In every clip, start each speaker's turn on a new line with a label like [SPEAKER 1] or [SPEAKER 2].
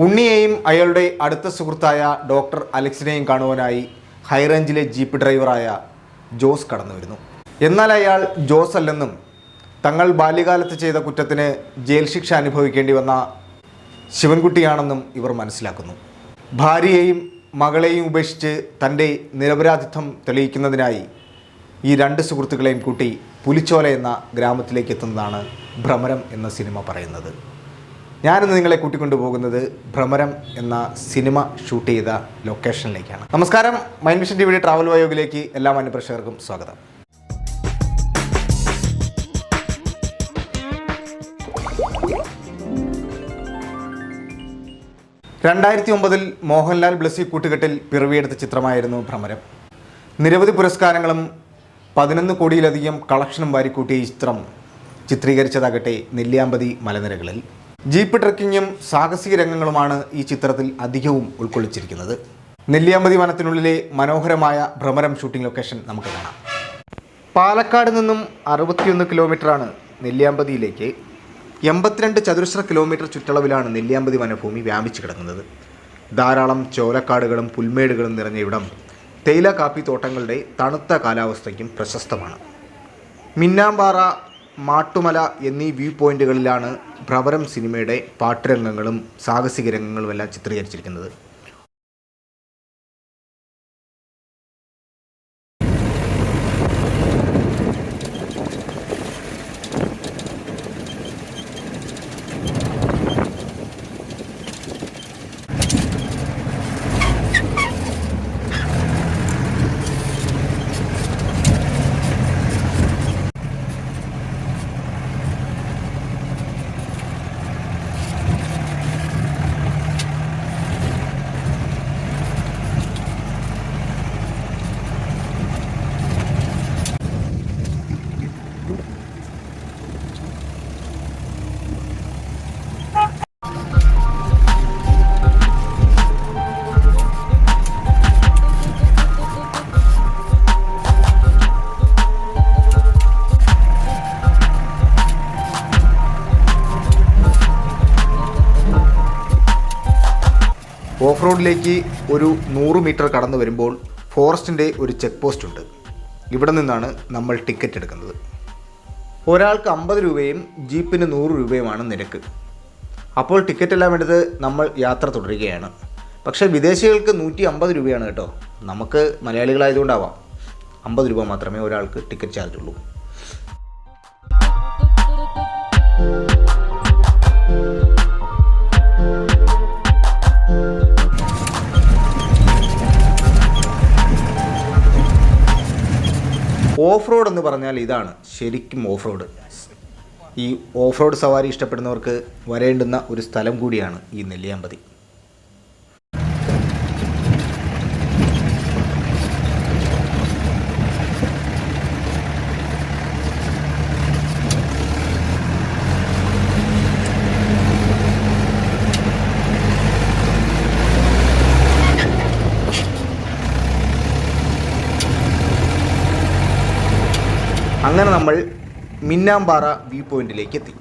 [SPEAKER 1] ഉണ്ണിയെയും അയാളുടെ അടുത്ത സുഹൃത്തായ ഡോക്ടർ അലക്സിനെയും കാണുവാനായി ഹൈറേഞ്ചിലെ ജീപ്പ് ഡ്രൈവറായ ജോസ് കടന്നു വരുന്നു എന്നാൽ അയാൾ ജോസ് അല്ലെന്നും തങ്ങൾ ബാല്യകാലത്ത് ചെയ്ത കുറ്റത്തിന് ജയിൽ ശിക്ഷ അനുഭവിക്കേണ്ടി വന്ന ശിവൻകുട്ടിയാണെന്നും ഇവർ മനസ്സിലാക്കുന്നു. ഭാര്യയെയും മകളെയും ഉപേക്ഷിച്ച് തന്റെ നിരപരാധിത്വം തെളിയിക്കുന്നതിനായി ഈ രണ്ട് സുഹൃത്തുക്കളെയും കൂട്ടി പുലിച്ചോല എന്ന ഗ്രാമത്തിലേക്ക് എത്തുന്നതാണ് ഭ്രമരം എന്ന സിനിമ പറയുന്നത്. ഞാനിന്ന് നിങ്ങളെ കൂട്ടിക്കൊണ്ടുപോകുന്നത് ഭ്രമരം എന്ന സിനിമ ഷൂട്ട് ചെയ്ത ലൊക്കേഷനിലേക്കാണ്. നമസ്കാരം. മൈൻ വിഷൻ ടി വിയുടെ ട്രാവൽ വയോഗിലേക്ക് എല്ലാ മാന്യപ്രേക്ഷകർക്കും സ്വാഗതം. രണ്ടായിരത്തി ഒമ്പതിൽ മോഹൻലാൽ ബ്ലസ്സി കൂട്ടുകെട്ടിൽ പിറവിയെടുത്ത ചിത്രമായിരുന്നു ഭ്രമരം. നിരവധി പുരസ്കാരങ്ങളും പതിനൊന്ന് കോടിയിലധികം കളക്ഷനും വാരിക്കൂട്ടിയ ഈ ചിത്രം ചിത്രീകരിച്ചതാകട്ടെ നെല്ലിയാമ്പതി മലനിരകളിൽ. ജീപ്പ് ട്രക്കിങ്ങും സാഹസിക രംഗങ്ങളുമാണ് ഈ ചിത്രത്തിൽ അധികവും ഉൾക്കൊള്ളിച്ചിരിക്കുന്നത്. നെല്ലിയാമ്പതി വനത്തിനുള്ളിലെ മനോഹരമായ ഭ്രമരം ഷൂട്ടിംഗ് ലൊക്കേഷൻ നമുക്ക് കാണാം. പാലക്കാട് നിന്നും അറുപത്തിയൊന്ന് കിലോമീറ്ററാണ് നെല്ലിയാമ്പതിയിലേക്ക്. എൺപത്തിരണ്ട് ചതുരശ്ര കിലോമീറ്റർ ചുറ്റളവിലാണ് നെല്ലിയാമ്പതി വനഭൂമി വ്യാപിച്ചു കിടക്കുന്നത്. ധാരാളം ചോലക്കാടുകളും പുൽമേടുകളും നിറഞ്ഞ ഇവിടം തേയില കാപ്പി തോട്ടങ്ങളുടെ തണുത്ത കാലാവസ്ഥയ്ക്കും പ്രശസ്തമാണ്. മിന്നാമ്പാറ മാട്ടുമല എന്നീ വ്യൂ പോയിന്റുകളിലാണ് ഭ്രവരം സിനിമയുടെ പാട്ടുരംഗങ്ങളും സാഹസിക രംഗങ്ങളുമെല്ലാം ചിത്രീകരിച്ചിരിക്കുന്നത്. ഓഫ് റോഡിലേക്ക് ഒരു നൂറ് മീറ്റർ കടന്നു വരുമ്പോൾ ഫോറസ്റ്റിന്റെ ഒരു ചെക്ക് പോസ്റ്റ് ഉണ്ട്. ഇവിടെ നിന്നാണ് നമ്മൾ ടിക്കറ്റ് എടുക്കുന്നത്. ഒരാൾക്ക് അമ്പത് രൂപയും ജീപ്പിന് നൂറ് രൂപയുമാണ് നിരക്ക്. അപ്പോൾ ടിക്കറ്റ് എല്ലാം എടുത്ത് നമ്മൾ യാത്ര തുടരുകയാണ്. പക്ഷേ വിദേശികൾക്ക് നൂറ്റി അമ്പത് രൂപയാണ് കേട്ടോ. നമുക്ക് മലയാളികളായതുകൊണ്ടാവാം. അമ്പത് രൂപ മാത്രമേ ഒരാൾക്ക് ടിക്കറ്റ് ചാർജ് ഓഫ് റോഡ് എന്ന് പറഞ്ഞാൽ ഇതാണ്. ശരിക്കും ഓഫ് റോഡ്. ഈ ഓഫ് റോഡ് സവാരി ഇഷ്ടപ്പെടുന്നവർക്ക് വരേണ്ടുന്ന ഒരു സ്ഥലം കൂടിയാണ് ഈ നെല്ലിയാമ്പതി. അങ്ങനെ നമ്മൾ മിന്നാമ്പാറ വ്യൂ പോയിന്റിലേക്ക് എത്തി.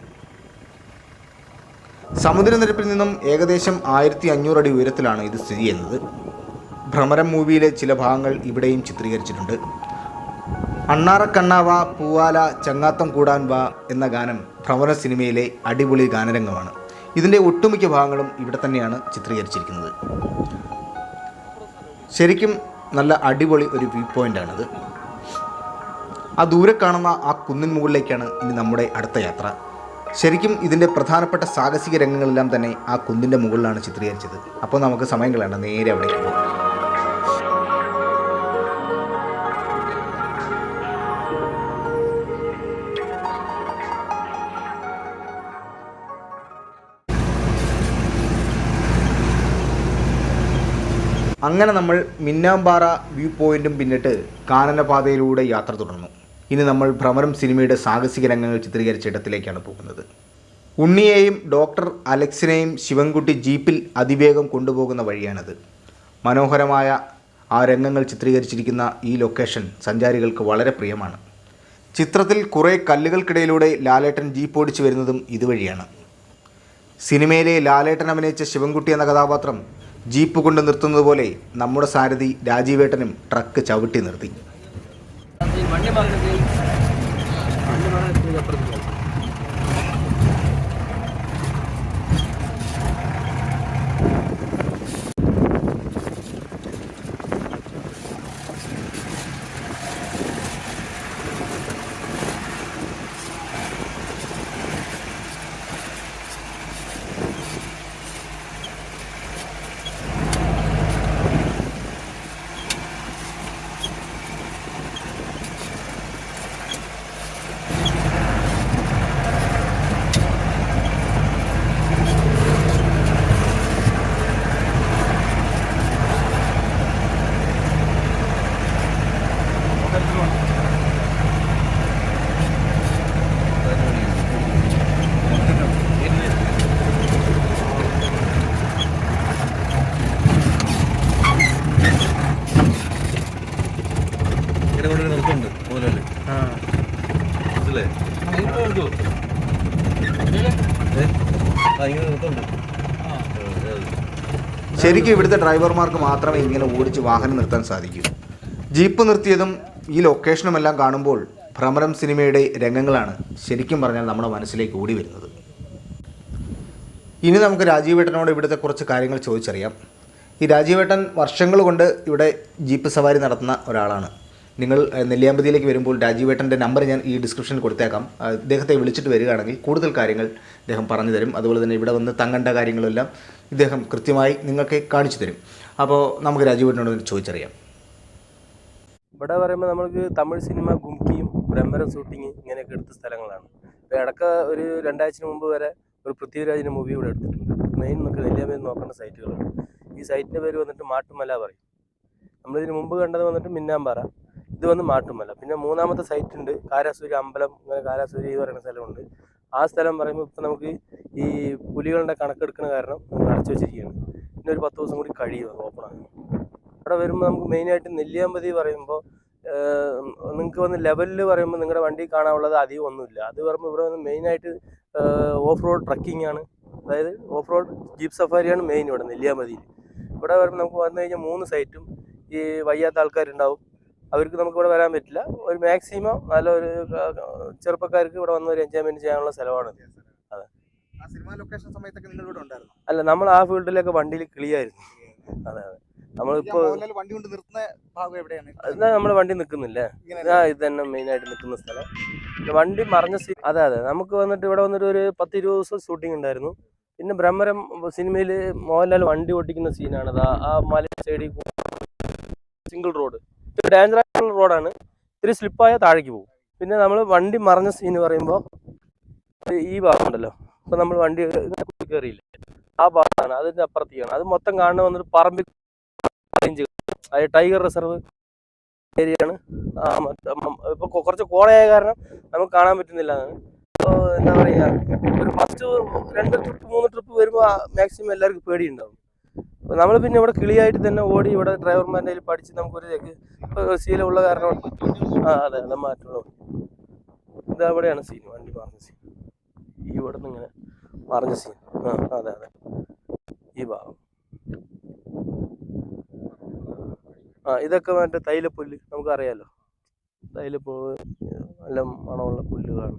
[SPEAKER 1] സമുദ്രനിരപ്പിൽ നിന്നും ഏകദേശം ആയിരത്തി അഞ്ഞൂറ് അടി ഉയരത്തിലാണ് ഇത് സ്ഥിതി ചെയ്യുന്നത്. ഭ്രമരം മൂവിയിലെ ചില ഭാഗങ്ങൾ ഇവിടെയും ചിത്രീകരിച്ചിട്ടുണ്ട്. അണ്ണാറക്കണ്ണാവ പൂവാല ചങ്ങാത്തം കൂടാൻ വാ എന്ന ഗാനം ഭ്രമര സിനിമയിലെ അടിപൊളി ഗാനരംഗമാണ്. ഇതിന്റെ ഒട്ടുമിക്ക ഭാഗങ്ങളും ഇവിടെ തന്നെയാണ് ചിത്രീകരിച്ചിരിക്കുന്നത്. ശരിക്കും നല്ല അടിപൊളി ഒരു വ്യൂ പോയിന്റാണിത് ആ ദൂരെ കാണുന്ന ആ കുന്നിൻ മുകളിലേക്കാണ് ഇനി നമ്മുടെ അടുത്ത യാത്ര. ശരിക്കും ഇതിന്റെ പ്രധാനപ്പെട്ട സാഹസിക രംഗങ്ങളെല്ലാം തന്നെ ആ കുന്നിന്റെ മുകളിലാണ് ചിത്രീകരിച്ചത്. അപ്പോൾ നമുക്ക് സമയം കളയണ്ട നേരെ അവിടെ പോകും. അങ്ങനെ നമ്മൾ മിന്നാമ്പാറ വ്യൂ പോയിന്റും പിന്നിട്ട് കാനനപാതയിലൂടെ യാത്ര തുടർന്നു. ഇനി നമ്മൾ ഭ്രമരം സിനിമയുടെ സാഹസിക രംഗങ്ങൾ ചിത്രീകരിച്ച ഇടത്തിലേക്കാണ് പോകുന്നത്. ഉണ്ണിയെയും ഡോക്ടർ അലക്സിനെയും ശിവൻകുട്ടി ജീപ്പിൽ അതിവേഗം കൊണ്ടുപോകുന്ന വഴിയാണത്. മനോഹരമായ ആ രംഗങ്ങൾ ചിത്രീകരിച്ചിരിക്കുന്ന ഈ ലൊക്കേഷൻ സഞ്ചാരികൾക്ക് വളരെ പ്രിയമാണ്. ചിത്രത്തിൽ കുറേ കല്ലുകൾക്കിടയിലൂടെ ലാലേട്ടൻ ജീപ്പ് ഓടിച്ചു വരുന്നതും ഇതുവഴിയാണ്. സിനിമയിലെ ലാലേട്ടൻ അഭിനയിച്ച ശിവൻകുട്ടി എന്ന കഥാപാത്രം ജീപ്പ് കൊണ്ട് നിർത്തുന്നത് പോലെ നമ്മുടെ സാരഥി രാജീവേട്ടനും ട്രക്ക് ചവിട്ടി നിർത്തി.
[SPEAKER 2] വണ്ടി
[SPEAKER 1] ശരിക്കും ഇവിടുത്തെ ഡ്രൈവർമാർക്ക് മാത്രമേ ഇങ്ങനെ ഓടിച്ച് വാഹനം നിർത്താൻ സാധിക്കൂ. ജീപ്പ് നിർത്തിയതും ഈ ലൊക്കേഷനുമെല്ലാം കാണുമ്പോൾ ഭ്രമരം സിനിമയുടെ രംഗങ്ങളാണ് ശരിക്കും പറഞ്ഞാൽ നമ്മുടെ മനസ്സിലേക്ക് ഓടി വരുന്നത്. ഇനി നമുക്ക് രാജീവേട്ടനോട് ഇവിടുത്തെ കുറച്ച് കാര്യങ്ങൾ ചോദിച്ചറിയാം. ഈ രാജീവേട്ടൻ വർഷങ്ങൾ കൊണ്ട് ഇവിടെ ജീപ്പ് സവാരി നടത്തുന്ന ഒരാളാണ്. നിങ്ങൾ നെല്ലിയാമ്പതിയിലേക്ക് വരുമ്പോൾ രാജീവേട്ടന്റെ നമ്പർ ഞാൻ ഈ ഡിസ്ക്രിപ്ഷനിൽ കൊടുത്തേക്കാം. ഇദ്ദേഹത്തെ വിളിച്ചിട്ട് വരികയാണെങ്കിൽ കൂടുതൽ കാര്യങ്ങൾ ഇദ്ദേഹം പറഞ്ഞു തരും. അതുപോലെ തന്നെ ഇവിടെ വന്ന് തങ്ങേണ്ട കാര്യങ്ങളെല്ലാം ഇദ്ദേഹം കൃത്യമായി നിങ്ങൾക്ക് കാണിച്ചു തരും. അപ്പോൾ നമുക്ക് രാജീവേട്ടനോട് ചോദിച്ചറിയാം.
[SPEAKER 2] ഇവിടെ പറയുമ്പോൾ നമുക്ക് തമിഴ് സിനിമ ഗുംകിയും ബ്രഹ്മര ഷൂട്ടിങ് ഇങ്ങനെയൊക്കെ എടുത്ത സ്ഥലങ്ങളാണ്. ഇപ്പോൾ ഇടയ്ക്ക് ഒരു രണ്ടാഴ്ച മുമ്പ് വരെ ഒരു പൃഥ്വിരാജിന്റെ മൂവി ഇവിടെ എടുത്തിട്ടുണ്ട്. മെയിൻ നമുക്ക് നെല്ലിയാമ്പതി നോക്കേണ്ട സൈറ്റുകളാണ് ഈ സൈറ്റിന്റെ പേര് വന്നിട്ട് മാട്ടുമല പറയും. നമ്മളിതിന് മുമ്പ് കണ്ടത് വന്നിട്ട് മിന്നാമ്പാറ. ഇത് വന്ന് മാട്ടുമല പിന്നെ മൂന്നാമത്തെ സൈറ്റ് ഉണ്ട്. കാരാസൂരി അമ്പലം അങ്ങനെ കാരാസൂരി എന്ന് പറയുന്ന സ്ഥലമുണ്ട്. ആ സ്ഥലം പറയുമ്പോൾ ഇപ്പം നമുക്ക് ഈ പുലികളുടെ കണക്കെടുക്കുന്ന കാരണം നമ്മൾ അടച്ചു വെച്ചിരിക്കുകയാണ്. പിന്നെ ഒരു പത്ത് ദിവസം കൂടി കഴിയും ഓപ്പൺ അവിടെ വരുമ്പോൾ നമുക്ക് മെയിനായിട്ട് നെല്ലിയാമ്പതി പറയുമ്പോൾ നിങ്ങൾക്ക് വന്ന് ലെവലിൽ പറയുമ്പോൾ നിങ്ങളുടെ വണ്ടി കാണാനുള്ളത് അധികം ഒന്നുമില്ല. അത് പറയുമ്പോൾ ഇവിടെ വന്ന് മെയിനായിട്ട് ഓഫ് റോഡ് ട്രക്കിംഗ് ആണ്. അതായത് ഓഫ് റോഡ് ജീപ്പ് സഫാരിയാണ് മെയിൻ ഇവിടെ നെല്ലിയാമ്പതിയിൽ ഇവിടെ വരുമ്പോൾ നമുക്ക് വന്നു കഴിഞ്ഞാൽ മൂന്ന് സൈറ്റും ഈ വയ്യാത്ത ആൾക്കാരുണ്ടാവും. അവർക്ക് നമുക്ക് ഇവിടെ വരാൻ പറ്റില്ല. ഒരു മാക്സിമം നല്ല ഒരു ചെറുപ്പക്കാർക്ക് ഇവിടെ വന്ന് ഒരു എൻജോയ്മെന്റ് ചെയ്യാനുള്ള സ്ഥലമാണ്
[SPEAKER 1] ഉണ്ടായിരുന്നു?
[SPEAKER 2] അല്ല നമ്മൾ ആ ഫീൽഡിലൊക്കെ വണ്ടിയിൽ ക്ലിയായിരുന്നു അതെ അതെ. നമ്മളിപ്പോ
[SPEAKER 1] വണ്ടി കൊണ്ട് നിർത്തുന്ന ഭാഗം എവിടെയാണ്?
[SPEAKER 2] നമ്മുടെ വണ്ടി നിൽക്കുന്നില്ലേ. ആ ഇത് തന്നെ മെയിൻ ആയിട്ട് നിൽക്കുന്ന സ്ഥലം. വണ്ടി മറിഞ്ഞ അതെ അതെ. നമുക്ക് വന്നിട്ട് ഇവിടെ വന്നിട്ട് ഒരു പത്ത് ഇരുപത് ദിവസം ഷൂട്ടിംഗ് ഉണ്ടായിരുന്നു. പിന്നെ ബ്രഹ്മരം സിനിമയിൽ മോഹൻലാൽ വണ്ടി ഓടിക്കുന്ന സീനാണ് അത് ആ മല സൈഡിൽ സിംഗിൾ റോഡ് ഡേഞ്ചർ ആയിട്ടുള്ള റോഡാണ് ഇത്തിരി സ്ലിപ്പായാൽ താഴേക്ക് പോകും. പിന്നെ നമ്മൾ വണ്ടി മറിഞ്ഞ സീൻ പറയുമ്പോൾ ഈ ഭാഗമുണ്ടല്ലോ ഇപ്പം നമ്മൾ വണ്ടി കയറിയില്ല ആ ഭാഗമാണ് അതിന്റെ അപ്പുറത്തേക്കാണ്. അത് മൊത്തം കാണുന്ന വന്നിട്ട് പറമ്പിൽ റേഞ്ച് അത് ടൈഗർ റിസർവ് ഏരിയയാണ് ഇപ്പോൾ കുറച്ച് കോളയായ കാരണം നമുക്ക് കാണാൻ പറ്റുന്നില്ല. അപ്പോൾ എന്താ പറയുക ഒരു ഫസ്റ്റ് രണ്ട് ട്രിപ്പ് മൂന്ന് ട്രിപ്പ് വരുമ്പോൾ മാക്സിമം എല്ലാവർക്കും പേടിയുണ്ടാവും. നമ്മൾ പിന്നെ ഇവിടെ കിളിയായിട്ട് തന്നെ ഓടി ഇവിടെ ഡ്രൈവർമാരുടെ കയ്യിൽ പഠിച്ച് നമുക്കൊരു ശീലമുള്ള കാരണം ആ അതെ അതെ മാറ്റുള്ളൂ ഇത് അവിടെയാണ് സീൻ വണ്ടി മാറുന്ന സീൻ ഈ ഇവിടെ നിന്ന് ഇങ്ങനെ മറിഞ്ഞ സീൻ ആ അതെ അതെ. ഈ ഭാഗം. ആ ഇതൊക്കെ മറ്റേ തൈലപ്പുല്ല് നമുക്കറിയാലോ. തൈലപ്പൂവ് നല്ല മണമുള്ള പുല്ലുകളാണ്.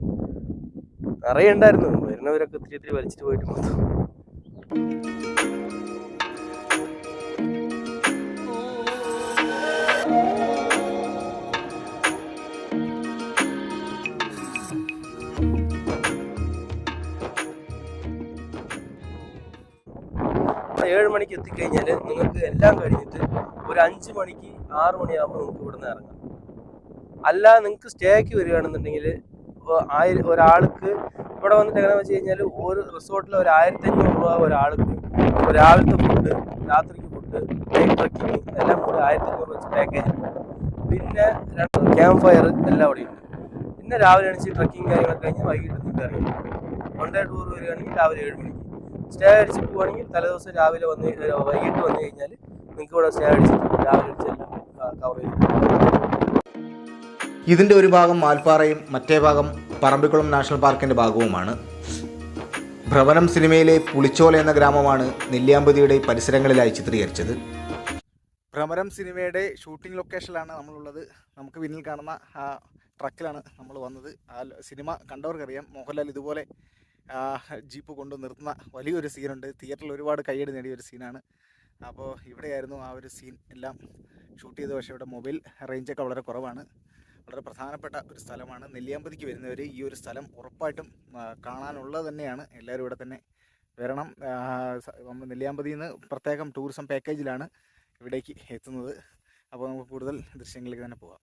[SPEAKER 2] നിറയെ ഉണ്ടായിരുന്നു. വരുന്നവരൊക്കെ ഇത്തിരി ഇത്തിരി വലിച്ചിട്ട് പോയിട്ട് മൊത്തം. ഏഴ് മണിക്ക് എത്തിക്കഴിഞ്ഞാൽ നിങ്ങൾക്ക് എല്ലാം കഴിഞ്ഞിട്ട് ഒരു അഞ്ച് മണിക്ക് ആറ് മണിയാകുമ്പോൾ നിങ്ങൾക്ക് ഇവിടെ നിന്ന് ഇറങ്ങാം. അല്ല നിങ്ങൾക്ക് സ്റ്റേക്ക് വരികയാണെന്നുണ്ടെങ്കിൽ ആയിരം ഒരാൾക്ക് ഇവിടെ വന്നിട്ട് എങ്ങനെ വെച്ച് കഴിഞ്ഞാൽ ഒരു റിസോർട്ടിൽ ഒരു ആയിരത്തി അഞ്ഞൂറ് രൂപ ഒരാൾക്ക് രാവിലത്തെ ഫുഡ് രാത്രിക്ക് ഫുഡ് ട്രക്കിങ് എല്ലാം കൂടി ആയിരത്തി അഞ്ഞൂറ് വെച്ച് പാക്കേജ് പിന്നെ രണ്ട് ക്യാമ്പ് ഫയർ എല്ലാം അവിടെ ഉണ്ട്. പിന്നെ രാവിലെ അണിച്ച് ട്രക്കിങ് കാര്യങ്ങളൊക്കെ കഴിഞ്ഞ് വൈകിട്ട് നിങ്ങൾക്ക് ഇറങ്ങി. വൺ ഡേ ടൂർ വരികയാണെങ്കിൽ രാവിലെ ഏഴ് മണിക്ക്. സ്റ്റേ അടിച്ച് പോവുകയാണെങ്കിൽ തലേദിവസം രാവിലെ വന്ന് വൈകിട്ട് വന്നു കഴിഞ്ഞാൽ നിങ്ങൾക്ക് ഇവിടെ സ്റ്റേ അടിച്ചിട്ട് രാവിലെ അടിച്ചെല്ലാം കവർ ചെയ്ത്
[SPEAKER 1] ഇതിന്റെ ഒരു ഭാഗം മാൽപ്പാറയും മറ്റേ ഭാഗം പറമ്പിക്കുളം നാഷണൽ പാർക്കിന്റെ ഭാഗവുമാണ്. ഭ്രവനം സിനിമയിലെ പുളിച്ചോല എന്ന ഗ്രാമമാണ് നെല്ലിയാമ്പതിയുടെ പരിസരങ്ങളിലായി ചിത്രീകരിച്ചത്. ഭ്രമരം സിനിമയുടെ ഷൂട്ടിംഗ് ലൊക്കേഷനിലാണ് നമ്മളുള്ളത്. നമുക്ക് പിന്നിൽ കാണുന്ന ആ ട്രക്കിലാണ് നമ്മൾ വന്നത്. ആ സിനിമ കണ്ടവർക്കറിയാം. മോഹൻലാൽ ഇതുപോലെ ജീപ്പ് കൊണ്ടു നിർത്തുന്ന വലിയൊരു സീനുണ്ട്. തിയേറ്ററിൽ ഒരുപാട് കയ്യടി നേടിയ ഒരു സീനാണ്. അപ്പോൾ ഇവിടെയായിരുന്നു ആ ഒരു സീൻ എല്ലാം ഷൂട്ട് ചെയ്ത പക്ഷേ ഇവിടെ മൊബൈൽ റേഞ്ചൊക്കെ വളരെ കുറവാണ്. വളരെ പ്രധാനപ്പെട്ട ഒരു സ്ഥലമാണ്. നെല്ലിയാമ്പതിക്ക് വരുന്നവർ ഈ ഒരു സ്ഥലം ഉറപ്പായിട്ടും കാണാനുള്ളത് തന്നെയാണ്. എല്ലാവരും ഇവിടെ തന്നെ വരണം. നമ്മൾ നിന്ന് പ്രത്യേകം ടൂറിസം പാക്കേജിലാണ് ഇവിടേക്ക് എത്തുന്നത്. അപ്പോൾ നമുക്ക് കൂടുതൽ ദൃശ്യങ്ങളിലേക്ക് തന്നെ പോകാം.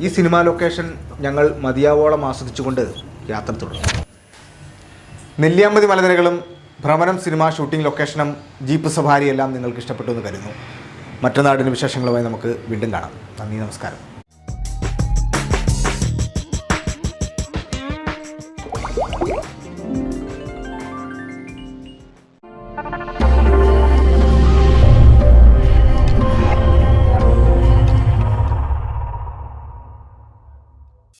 [SPEAKER 1] ഈ സിനിമാ ലൊക്കേഷൻ ഞങ്ങൾ മതിയാവോളം ആസ്വദിച്ചുകൊണ്ട് യാത്ര തുടർന്നു. നെല്ലിയാമ്പതി മലനിരകളും ഭ്രമണം സിനിമ ഷൂട്ടിംഗ് ലൊക്കേഷനും ജീപ്പ് സഫാരിയെല്ലാം നിങ്ങൾക്ക് ഇഷ്ടപ്പെട്ടു എന്ന് കരുതുന്നു. മറ്റന്നാടിന് വിശേഷങ്ങളുമായി നമുക്ക് വീണ്ടും കാണാം. നന്ദി നമസ്കാരം.